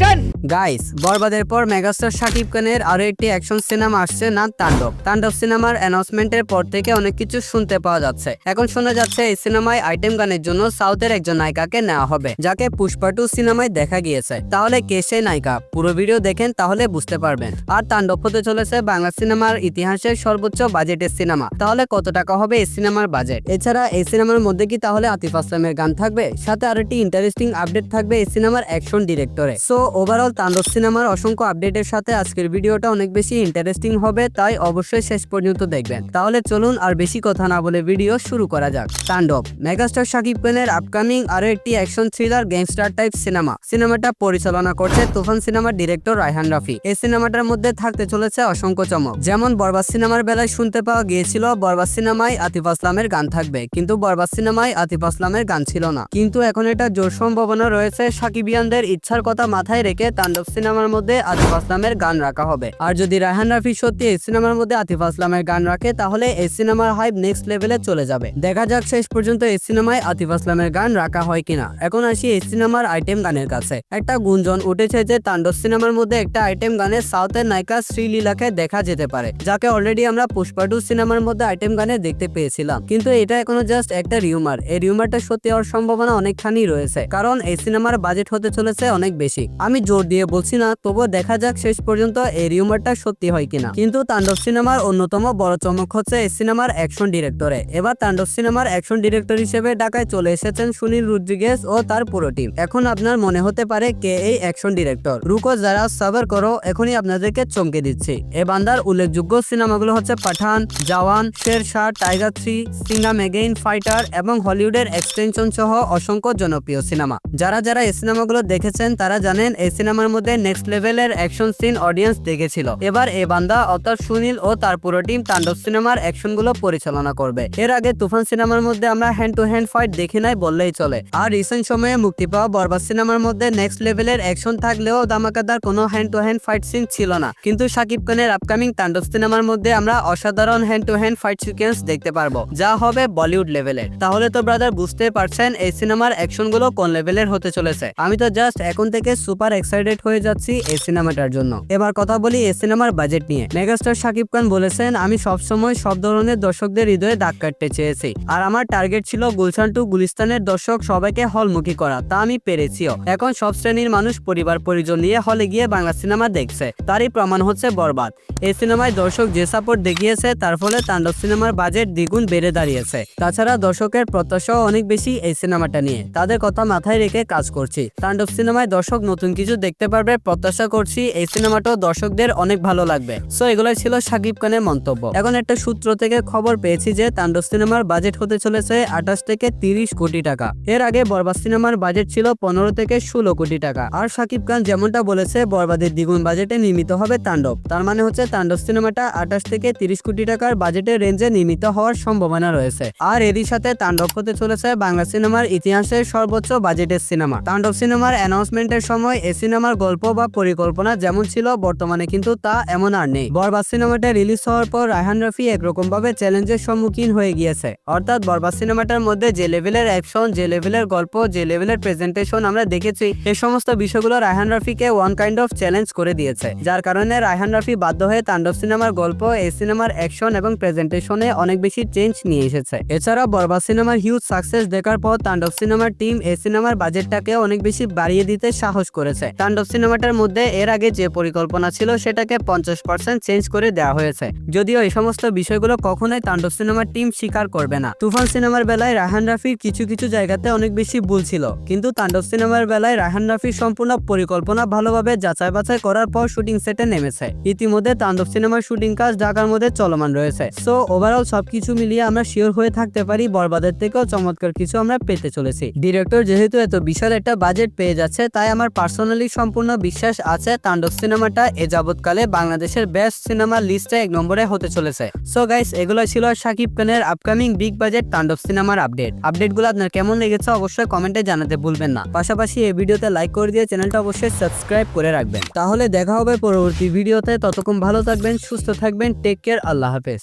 Action guys বরবাদের পর megastar Shakib খানের আরও একটি অ্যাকশন সিনেমা আসছে না তাণ্ডব। তাণ্ডব সিনেমার অ্যানাউন্সমেন্টের পর থেকে অনেক কিছু শুনতে পাওয়া যাচ্ছে। এখন শোনা যাচ্ছে এই সিনেমায় আইটেম গানের জন্য সাউথের একজন নায়িকাকে নেওয়া হবে, যাকে পুষ্পা টু সিনেমায় দেখা গিয়েছে। তাহলে কে সেই নায়িকা? পুরো ভিডিও দেখেন তাহলে বুঝতে পারবেন। আর তাণ্ডব হতে চলেছে বাংলা সিনেমার ইতিহাসের সর্বোচ্চ বাজেটের সিনেমা তাহলে কত টাকা হবে এই সিনেমার বাজেট এছাড়া এই সিনেমার মধ্যে কি তাহলে আতিফ আসলামের গান থাকবে? সাথে আরও একটি ইন্টারেস্টিং আপডেট থাকবে এই সিনেমার অ্যাকশন ডিরেক্টরে সো ওভারঅল তাণ্ডব সিনেমার অসংখ্য আপডেটের সাথে আজকের ভিডিওটা অনেক বেশি ইন্টারেস্টিং হবে, তাই অবশ্যই শেষ পর্যন্ত দেখবেন। তাহলে চলুন আর বেশি কথা না বলে ভিডিও শুরু করা যাক। তাণ্ডব, মেগাস্টার শাকিব খানের আপকামিং আরও একটি action thriller gangster type cinema সিনেমাটা পরিচালনা করছে তুফান সিনেমার ডিরেক্টর রায়হান রাফি। এই সিনেমাটার মধ্যে থাকতে চলেছে অসংখ্য চমক। যেমন বরবাদ সিনেমার বেলায় শুনতে পাওয়া গিয়েছিল, বরবাদ সিনেমায় আতিফ আসলামের গান থাকবে, কিন্তু বরবাদ সিনেমায় আতিফ আসলামের গান ছিল না। কিন্তু এখন এটা জোর সম্ভাবনা রয়েছে সাকিবিয়ানদের ইচ্ছার কথা মাথায় রেখে তাণ্ডব সিনেমার মধ্যে আতিফ আসলামের গান রাখা হবে। আর যদি রায়হান রাফি সত্যি এই সিনেমার মধ্যে আতিফ আসলামের গান রাখে, তাহলে এই সিনেমার হাইপ নেক্সট লেভেলে চলে যাবে। দেখা যাক শেষ পর্যন্ত এই সিনেমায় আতিফ আসলামের গান রাখা হয় কিনা। এখন আসি এই সিনেমার আইটেম গানের কাছে। একটা গুঞ্জন উঠেছে যে তাণ্ডব সিনেমার মধ্যে একটা আইটেম গানে সাউথের নায়িকা শ্রীলীলাকে দেখা যেতে পারে, যাকে অলরেডি আমরা পুষ্পা টু সিনেমার মধ্যে আইটেম গানে দেখতে পেয়েছিলাম। কিন্তু এটা এখনও জাস্ট একটা রিউমার এই রিউমারটা সত্যি হওয়ার সম্ভাবনা অনেকখানি রয়েছে, কারণ এই সিনেমার বাজেট হতে চলেছে অনেক বেশি। আমি জোর দিয়ে বলছি না, তবুও দেখা যাক শেষ পর্যন্ত এই রিউমারটা সত্যি হয় কিনা। কিন্তু তাণ্ডব সিনেমার অন্যতম বড় চমক হচ্ছে এই সিনেমার অ্যাকশন ডিরেক্টরে এবার তাণ্ডব সিনেমার অ্যাকশন ডিরেক্টর হিসেবে ঢাকায় চলে এসেছেন সুনীল রুদ্রিগেস ও তার পুরো টিম এখন আপনার মনে হতে পারে কে এই অ্যাকশন ডিরেক্টর রুকো যারা সাবার করো, এখনই আপনাদেরকে চমকে দিচ্ছি। এ বান্দার উল্লেখযোগ্য সিনেমাগুলো হচ্ছে Pathaan, Jawan Sher Shah Tiger three Singham again Fighter এবং হলিউডের এক্সটেনশন সহ অসংখ্য জনপ্রিয় সিনেমা। যারা যারা এই সিনেমাগুলো দেখেছেন, তারা জানেন এই সিনেমার মধ্যে নেক্সট লেভেলের অ্যাকশন সিন অডিয়েন্স দেখেছিল। এবার এ বান্দা, অর্থাৎ সুনীল ও তার পুরো টিম তাণ্ডব সিনেমার অ্যাকশনগুলো পরিচালনা করবে। এর আগে তুফান সিনেমার মধ্যে আমরা হ্যান্ড টু হ্যান্ড ফাইট দেখে নাই বললেই চলে। আর রিসেন্ট সময়ে মুক্তি পাওয়া বরবাদ সিনেমার মধ্যে নেক্সট লেভেলের অ্যাকশন থাকলেও দামাকাদার কোনো hand to hand fight scene ছিল না। কিন্তু শাকিব খানের আপকামিং তাণ্ডব সিনেমার মধ্যে আমরা অসাধারণ hand to hand fight sequence দেখতে পারব, যা হবে বলিউড লেভেলের তাহলে তো ব্রাদার বুঝতে পারছেন এই সিনেমার অ্যাকশনগুলো কোন লেভেলের হতে চলেছে। আমি তো জাস্ট এখন থেকে সুপার এক্সাইটেড হয়ে যাচ্ছি এই সিনেমাটার জন্য। এবার কথা বলি এই সিনেমার বাজেট নিয়ে। মেগাস্টার শাকিব খান বলেছেন, আমি সবসময় সব ধরনের দর্শকদের হৃদয়ে দাগ কাটতে চেয়েছি। আর আমার টার্গেট ছিল গুলশান টু গুলিস্তানের দর্শক সবাইকে হলমুখী করা। তা আমি পেরেছিও। এখন সব শ্রেণির মানুষ পরিবার পরিজন নিয়ে হলে গিয়ে বাংলা সিনেমা দেখছে। তারই প্রমাণ হচ্ছে বরবাদ। এই সিনেমায় দর্শক যে সাপোর্ট দেখিয়েছে, তার ফলে তাণ্ডব সিনেমার বাজেট দ্বিগুণ বেড়ে দাঁড়িয়েছে। তাছাড়া দর্শকের প্রত্যাশাও অনেক বেশি এই সিনেমাটা নিয়ে। তাদের কথা মাথায় রেখে কাজ করছি। তাণ্ডব সিনেমায় দর্শক নতুন কিছু দেখতে পারবে, প্রত্যাশা করছি এই সিনেমাটাও দর্শকদের অনেক ভালো লাগবে। সো এগুলোই ছিল সাকিব খানের মন্তব্য। এখন একটা সূত্র থেকে খবর পেয়েছি যে, তাণ্ডব সিনেমার বাজেট হতে চলেছে আঠাশ থেকে তিরিশ কোটি টাকা। এর আগে বরবাদ সিনেমার বাজেট ছিল পনেরো থেকে ষোলো কোটি টাকা। আর সাকিব খান যেমনটা বলেছে, বরবাদের দ্বিগুণ বাজেটে নির্মিত হবে তাণ্ডব। তার মানে হচ্ছে তাণ্ডব সিনেমাটা আঠাশ থেকে তিরিশ কোটি টাকার বাজেটের রেঞ্জে নির্মিত হওয়ার সম্ভাবনা রয়েছে। আর এরই সাথে তাণ্ডব হতে চলেছে বাংলা সিনেমার ইতিহাসের সর্বোচ্চ বাজেটের সিনেমা। তাণ্ডব সিনেমার অ্যানাউন্সমেন্টের সময় এই সিনেমার গল্প বা পরিকল্পনা যেমন ছিল বর্তমানে কিন্তু তা এমন আর নেই। বরবাদ সিনেমাটা রিলিজ হওয়ার পর রায়হান রফি একরকম ভাবে চ্যালেঞ্জের সম্মুখীন হয়ে গিয়েছে। অর্থাৎ বরবাদ সিনেমাটার মধ্যে যে লেভেলের অ্যাকশন, যে লেভেলের গল্প, যে লেভেলের প্রেজেন্টেশন আমরা দেখেছি এই সমস্ত বিষয়গুলো রায়হান রফিকে ওয়ান কাইন্ড অফ চ্যালেঞ্জ করে দিয়েছে। যার কারণে রায়হান রফি বাধ্য হয়ে তাণ্ডব সিনেমার গল্প এই সিনেমার অ্যাকশন এবং প্রেজেন্টেশনে অনেক বেশি চেঞ্জ নিয়ে এসেছে। এছাড়া বরবাদ সিনেমার হিউজ সাকসেস দেখার পর তাণ্ডব সিনেমার টিম এই সিনেমার বাজেটটাকে অনেক বেশি বাড়িয়ে দিতে সাহস করেছে। তাণ্ডব সিনেমাটার মধ্যে এর আগে যে পরিকল্পনা ছিল সেটাকে পঞ্চাশ পার্সেন্ট চেঞ্জ করে দেওয়া হয়েছে। যদিও এই সমস্ত বিষয়গুলো কখনোই তাণ্ডব সিনেমার টিম স্বীকার করবে না। তুফান সিনেমার বেলায় রায়হান রাফির কিছু কিছু জায়গাতে অনেক বেশি ভুল ছিল। কিন্তু তাণ্ডব সিনেমার বেলায় রায়হান রাফির সম্পূর্ণ পরিকল্পনা ভালোভাবে যাচাই বাছাই করার পর শুটিং সেটে নেমেছে। ইতিমধ্যে তাণ্ডব সিনেমার শুটিং কাজ ঢাকার মধ্যে চলমান রয়েছে। সো ওভারঅল সবকিছু মিলিয়ে আমরা শিওর হয়ে থাকতে পারি, বরবাদের থেকেও চমৎকার কিছু আমরা পেতে চলেছি। ডিরেক্টর যেহেতু এত বিশাল একটা বাজেট পেয়ে যাচ্ছে, তাই আমার পার্সোনালি সম্পূর্ণ বিশ্বাস আছে তাণ্ডব সিনেমাটা এ যাবৎকালে বাংলাদেশের বেস্ট সিনেমা লিস্টে এক নম্বরে হতে চলেছে। সো গাইস এগুলো ছিল শাকিব খানের আপকামিং বিগ বাজেট তাণ্ডব সিনেমার আপডেট আপডেটগুলো আপনার কেমন লেগেছে অবশ্যই কমেন্টে জানাতে ভুলবেন না। পাশাপাশি এই ভিডিওতে লাইক করে দিয়ে চ্যানেলটা অবশ্যই সাবস্ক্রাইব করে রাখবেন। তাহলে দেখা হবে পরবর্তী ভিডিওতে। ততক্ষণ ভালো থাকবেন, সুস্থ থাকবেন টেক কেয়ার আল্লাহ হাফেজ।